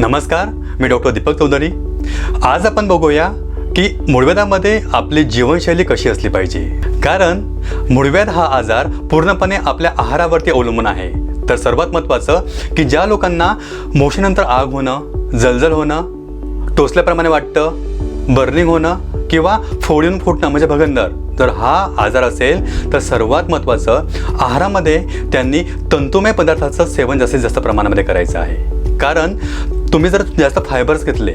नमस्कार मी डॉक्टर दीपक चौधरी. आज आपण बघूया की मुळव्याधामध्ये आपली जीवनशैली कशी असली पाहिजे. कारण मुळव्याध हा आजार पूर्णपणे आपल्या आहारावरती अवलंबून आहे. तर सर्वात महत्त्वाचं की ज्या लोकांना मोशनंतर आग होणं जलजल होणं टोचल्याप्रमाणे वाटतं बर्निंग होणं किंवा फोडून फुटणं म्हणजे भगंदर जर हा आजार असेल तर सर्वात महत्त्वाचं आहारामध्ये त्यांनी तंतुमय पदार्थाचं सेवन जास्तीत जास्त प्रमाणामध्ये करायचं आहे. कारण तुम्ही जर जास्त फायबर्स घेतले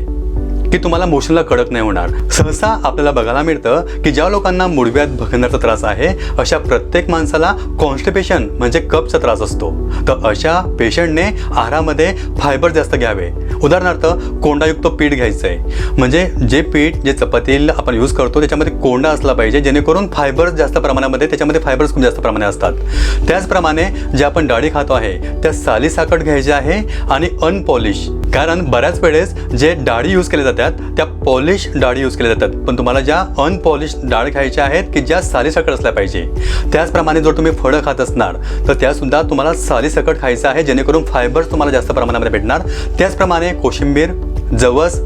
की तुम्हाला मोशनला कडक नाही होणार. सहसा आपल्याला बघायला मिळतं की ज्या लोकांना मुडव्यात भगंदरचा त्रास आहे अशा प्रत्येक माणसाला कॉन्स्टिपेशन म्हणजे कपचा त्रास असतो. तर अशा पेशंटने आहारामध्ये फायबर जास्त घ्यावे. उदाहरणार्थ कोंडायुक्त पीठ घ्यायचं आहे म्हणजे जे पीठ जे चपातीला आपण यूज करतो त्याच्यामध्ये कोंडा असला पाहिजे जेणेकरून फायबर जास्त प्रमाणामध्ये त्याच्यामध्ये फायबर्स खूप जास्त प्रमाणात असतात. त्याचप्रमाणे जे आपण डाळी खातो आहे त्या साली साकट घ्यायची आहे आणि अनपॉलिश कारण बऱ्याच वेळेस जे डाळी यूज केल्या जातात त्या पॉलिश डाळी यूज केल्या जातात. पण तुम्हाला ज्या अनपॉलिश डाळ खायच्या आहेत की ज्या सालीसकट असल्या पाहिजे. त्याचप्रमाणे जर तुम्ही फळं खात असणार तर त्यासुद्धा तुम्हाला सालीसकट खायचं आहे जेणेकरून फायबर्स तुम्हाला जास्त प्रमाणामध्ये भेटणार. त्याचप्रमाणे कोशिंबीर जवस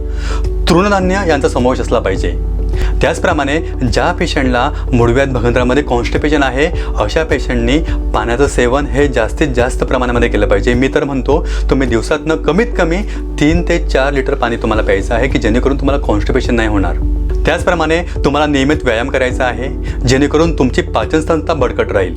तृणधान्य यांचा समावेश असला पाहिजे. त्याचप्रमाणे ज्या पेशंटला मुडव्यात भगंदरामध्ये कॉन्स्टिपेशन आहे अशा पेशंटनी पाण्याचं सेवन हे जास्तीत जास्त प्रमाणामध्ये केलं पाहिजे. मी तर म्हणतो तुम्ही दिवसातनं कमीत कमी तीन ते चार लिटर पाणी तुम्हाला प्यायचं आहे की जेणेकरून तुम्हाला कॉन्स्टिपेशन नाही होणार. त्याचप्रमाणे तुम्हाला नियमित व्यायाम करायचा आहे जेणेकरून तुमची पाचनसंस्था बळकट राहील.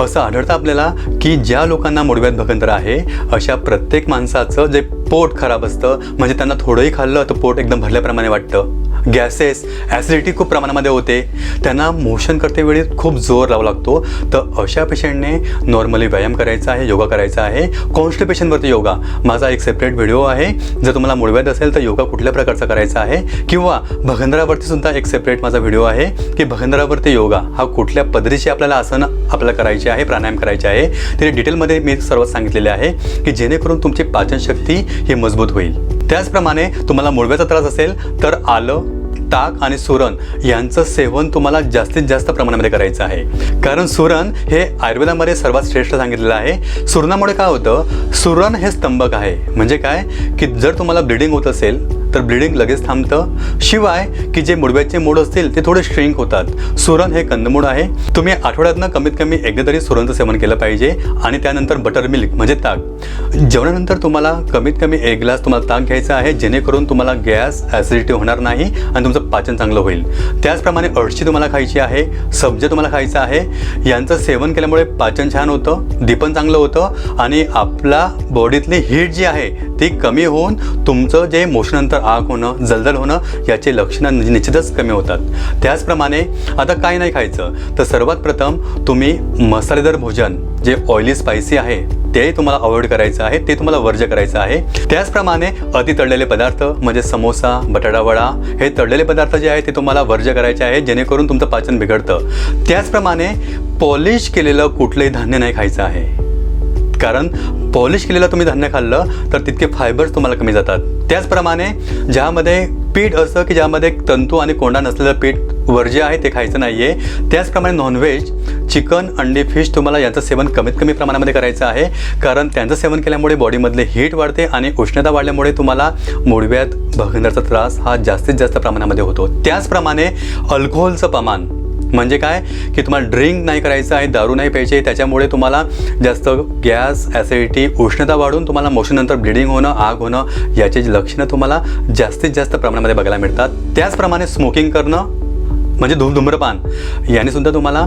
असं आढळतं आपल्याला की ज्या लोकांना मुडव्यात भगंदर आहे अशा प्रत्येक माणसाचं जे पोट खराब असतं म्हणजे त्यांना थोडंही खाल्लं तर पोट एकदम भरल्याप्रमाणे वाटतं. गॅसेस ॲसिडिटी खूप प्रमाणामध्ये होते. त्यांना मोशन करते वेळी खूप जोर लावा लागतो. तर अशा पेशंटने नॉर्मली व्यायाम करायचा आहे योगा करायचा आहे. कॉन्स्टिपेशनवरती योगा. माझा एक सेपरेट व्हिडिओ आहे. जर तुम्हाला मुळव्यात असेल तर योगा कुठल्या प्रकारचा करायचा आहे? किंवा भगंदरावरती सुद्धा एक सेपरेट माझा व्हिडिओ आहे की भगंदरावरती योगा हा कुठल्या पद्धतीचे आपल्याला आसन आपल्याला करायचे आहे प्राणायाम करायचे आहे? ते डिटेलमध्ये मी सर्व सांगितलेले आहे की जेणेकरून तुमची पाचनशक्ती ही मजबूत होईल. त्याचप्रमाणे तुम्हाला मुळव्याचा त्रास असेल तर आलं ताक आणि सुरण यांचं सेवन तुम्हाला जास्तीत जास्त प्रमाणामध्ये करायचं आहे. कारण सुरण हे आयुर्वेदामध्ये सर्वात श्रेष्ठ सांगितलेलं आहे. सुरणामुळे काय होतं? सुरण हे स्तंभक आहे. म्हणजे काय? की जर तुम्हाला ब्लिडिंग होत असेल तर ब्लिडिंग लगेच थांबतं. शिवाय की जे मुडव्याचे मूड असतील ते थोडे श्रिंक होतात. सुरण हे कंदमूळ आहे. तुम्ही आठवड्यातनं कमीत कमी एकदा तरी सुरणचं सेवन केलं पाहिजे आणि त्यानंतर बटर मिल्क म्हणजे ताक. जेवणानंतर तुम्हाला कमीत कमी एक ग्लास तुम्हाला ताक घ्यायचा आहे जेणेकरून तुम्हाला गॅस ॲसिडिटी होणार नाही आणि तुमचं पाचन चांगलं होईल. त्याचप्रमाणे अळशी तुम्हाला खायची आहे सब्ज तुम्हाला खायचं आहे. यांचं सेवन केल्यामुळे पाचन छान होतं दीपन चांगलं होतं आणि आपला बॉडीतली हीट जी आहे ती कमी होऊन तुमचं जे मोशनंतर आग होणं जलदल होणं याचे लक्षणं निश्चितच कमी होतात. त्याचप्रमाणे आता काय नाही खायचं तर सर्वात प्रथम तुम्ही मसालेदार भोजन जे ऑइली स्पायसी आहे ते तुम्हाला अवॉइड करायचं आहे ते तुम्हाला वर्ज करायचं आहे. त्याचप्रमाणे अति तळलेले पदार्थ म्हणजे समोसा बटाटा वडा हे तळलेले पदार्थ जे आहे ते तुम्हाला वर्ज करायचे आहे जेणेकरून तुमचं पाचन बिघडतं. त्याचप्रमाणे पॉलिश केलेलं कुठलंही धान्य नाही खायचं आहे. कारण पॉलिश केलेलं तुम्ही धान्य खाल्लं तर तितके फायबर्स तुम्हाला कमी जातात. त्याचप्रमाणे ज्यामध्ये पीठ असं की ज्यामध्ये तंतू आणि कोंडा नसलेलं पीठ वर्ज्य आहे ते खायचं नाही आहे त्याचप्रमाणे नॉनव्हेज चिकन अंडी फिश तुम्हाला यांचं सेवन कमीत कमी प्रमाणामध्ये करायचं आहे. कारण त्यांचं सेवन केल्यामुळे बॉडीमधले हीट वाढते आणि उष्णता वाढल्यामुळे तुम्हाला मुडव्यात भगंदरचा त्रास हा जास्तीत जास्त प्रमाणामध्ये होतो. त्याचप्रमाणे अल्कोहोलचं प्रमाण. म्हणजे काय? की तुम्हाला ड्रिंक नाही करायचं आहे दारू नाही प्यायचे त्याच्यामुळे तुम्हाला जास्त गॅस ॲसिडिटी उष्णता वाढून तुम्हाला मोशननंतर ब्लिडिंग होणं आग होणं याचे जी लक्षणं तुम्हाला जास्तीत जास्त प्रमाणामध्ये बघायला मिळतात. त्याचप्रमाणे स्मोकिंग करणं म्हणजे धूम धूम्रपान याने सुद्धा तुम्हाला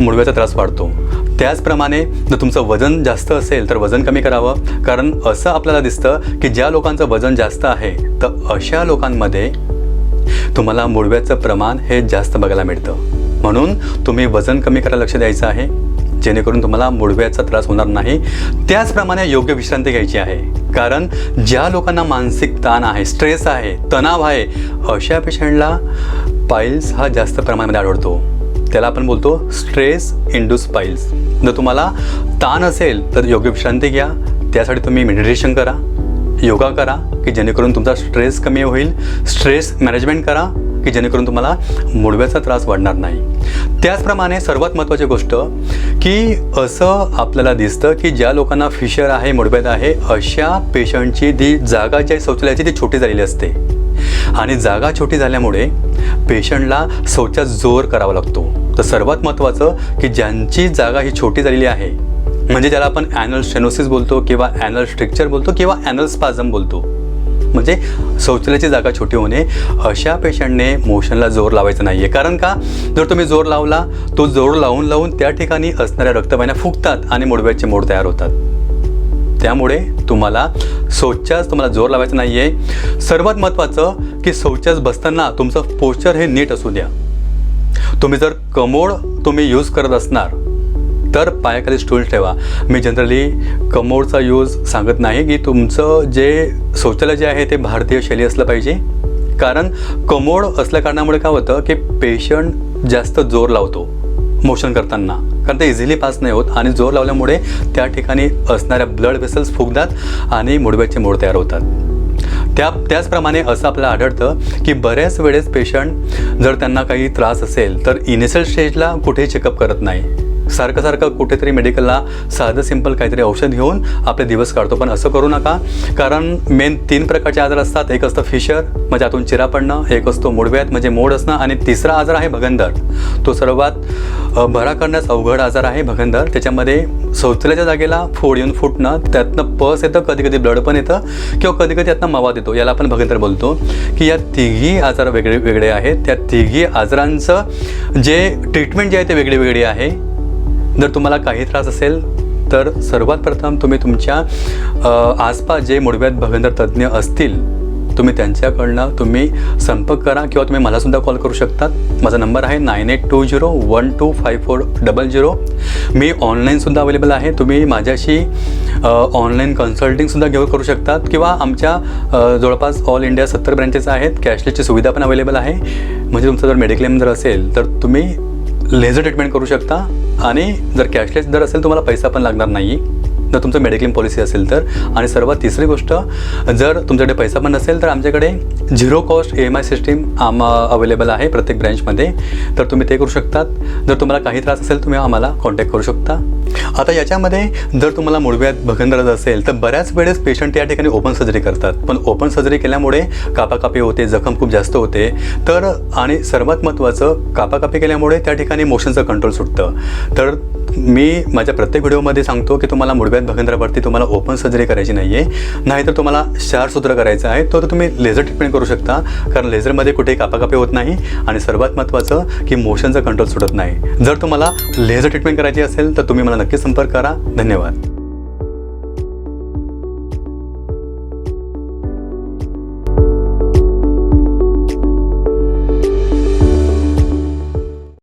मुळव्याचा त्रास वाढतो. त्याचप्रमाणे जर तुमचं वजन जास्त असेल तर वजन कमी करावं. कारण असं आपल्याला दिसतं की ज्या लोकांचं वजन जास्त आहे तर अशा लोकांमध्ये तुम्हाला मुळव्याचं प्रमाण हे जास्त बघायला मिळतं. म्हणून तुम्ही वजन कमी करायला लक्ष द्यायचं आहे. जेणेकरून तुम्हाला मुळव्याचा त्रास होणार नाही. त्याचप्रमाणे योग्य विश्रांती घ्यायची आहे. कारण ज्या लोकांना मानसिक ताण आहे स्ट्रेस आहे तणाव आहे अशा पेशंटला पाईल्स हा जास्त प्रमाणामध्ये आढळतो. त्याला आपण बोलतो स्ट्रेस इंड्यूस पाईल्स जर तुम्हाला ताण असेल तर योग्य विश्रांती घ्या. त्यासाठी तुम्ही मेडिटेशन करा योगा करा की जेणेकरून तुमचा स्ट्रेस कमी होईल. स्ट्रेस मॅनेजमेंट करा. की जेणेकरून तुम्हाला मुडव्याचा त्रास वाढणार नाही. त्याचप्रमाणे सर्वात महत्त्वाची गोष्ट की असं आपल्याला दिसतं की ज्या लोकांना फिशर आहे मुडव्यात आहे अशा पेशंटची जी जागा जी आहे शौचालयाची ती छोटी झालेली असते. आणि जागा छोटी झाल्यामुळे पेशंटला शौचात जोर करावा लागतो. तर सर्वात महत्त्वाचं की ज्यांची जागा ही छोटी झालेली आहे म्हणजे ज्याला आपण ॲनल स्टेनोसिस बोलतो किंवा ॲनल स्ट्रिक्चर बोलतो किंवा ॲनल स्पाझम बोलतो म्हणजे शौचालयाची जागा छोटी होणे अशा पेशंटने मोशनला जोर लावायचा नाही आहे कारण का? जर तुम्ही जोर लावला तो जोर लावून लावून त्या ठिकाणी असणाऱ्या रक्तवाहिन्या फुगतात आणि मुडव्याचे मोड तयार होतात. त्यामुळे तुम्हाला शौचास तुम्हाला जोर लावायचा नाही आहे सर्वात महत्त्वाचं की शौचास बसताना तुमचं पोस्चर हे नीट असू द्या. तुम्ही जर कमोड तुम्ही यूज करत असणार तर पायाखाली स्टूल ठेवा. मी जनरली कमोडचा यूज सांगत नाही की तुमचं जे शौचालय जे आहे ते भारतीय शैली असलं पाहिजे. कारण कमोड असल्या कारणामुळे काय होतं की पेशंट जास्त जोर लावतो मोशन करताना. कारण ते इझिली पास नाही होत आणि जोर लावल्यामुळे त्या ठिकाणी असणाऱ्या ब्लड व्हेसल्स फुगतात आणि मुडव्याचे मोड तयार होतात. त्या त्याचप्रमाणे असं आपल्याला आढळतं की बऱ्याच वेळेस पेशंट जर त्यांना काही त्रास असेल तर इनिशियल स्टेजला कुठेही चेकअप करत नाही. सारखं सारखं कुठेतरी मेडिकलला साधं सिंपल काहीतरी औषध घेऊन आपले दिवस काढतो. पण असं करू नका. कारण मेन तीन प्रकारचे आजार असतात. एक असतं फिशर म्हणजे आतून चिरा पडणं. एक असतो मुडव्यात म्हणजे मोड असणं. आणि तिसरा आजार आहे भगंदर. तो सर्वात भरा बरा करण्यास अवघड आजार आहे भगंदर. त्याच्यामध्ये शौचालयाच्या जागेला फोड येऊन फुटणं त्यातनं पस येतं कधी कधी ब्लड पण येतं किंवा कधी कधी त्यातनं मवाद येतो. याला आपण भगंदर बोलतो. की या तिघी आजार वेगळे वेगळे आहेत. त्या तिघी आजारांचं जे ट्रीटमेंट जे आहे ते वेगळी वेगळी आहे. जर तुम्हाला काही त्रास असेल तर सर्वात प्रथम तुम्ही तुमच्या आसपास जे मुडव्यात भगंदर तज्ज्ञ असतील तुम्ही त्यांच्याकडनं तुम्ही संपर्क करा किंवा तुम्ही मलासुद्धा कॉल करू शकतात. माझा नंबर आहे nine eight two zero one two five four double zero. मी ऑनलाईनसुद्धा अवेलेबल आहे. तुम्ही माझ्याशी ऑनलाईन कन्सल्टिंगसुद्धा घेऊ करू शकतात किंवा आमच्या जवळपास ऑल इंडिया सत्तर ब्रँचेस आहेत. कॅशलेसची सुविधा पण अवेलेबल आहे. म्हणजे तुमचं जर मेडिक्लेम जर असेल तर तुम्ही लेझर ट्रीटमेंट करू शकता. आणि जर कॅशलेस दर असेल तुम्हाला पैसा पण लागणार नाही जर तुमचं मेडिक्लेम पॉलिसी असेल तर. आणि सर्वात तिसरी गोष्ट जर तुमच्याकडे पैसा पण नसेल तर आमच्याकडे zero cost E M I system आम अवेलेबल आहे प्रत्येक ब्रँचमध्ये तर तुम्ही ते करू शकतात. जर तुम्हाला काही त्रास असेल तुम्ही आम्हाला कॉन्टॅक्ट करू शकता. आता याच्यामध्ये जर तुम्हाला मुडव्यात भगंदरज असेल तर बऱ्याच वेळेस पेशंट या ठिकाणी ओपन सर्जरी करतात. पण ओपन सर्जरी केल्यामुळे कापाकापी होते जखम खूप जास्त होते. तर आणि सर्वात महत्त्वाचं कापाकापी केल्यामुळे त्या ठिकाणी मोशनचं कंट्रोल सुटतं. तर मी माझ्या प्रत्येक व्हिडिओमध्ये सांगतो की तुम्हाला मुडव्यात भगेंद्रावरती तुम्हाला ओपन सर्जरी करायची नाही आहे नाहीतर तुम्हाला शार सूत्र करायचं आहे. तर तुम्ही लेझर ट्रीटमेंट करू शकता. कारण लेझरमध्ये कुठेही कापाकापी होत नाही आणि सर्वात महत्त्वाचं की मोशनचं कंट्रोल सुटत नाही. जर तुम्हाला लेझर ट्रीटमेंट करायची असेल तर तुम्ही मला नक्की संपर्क करा. धन्यवाद.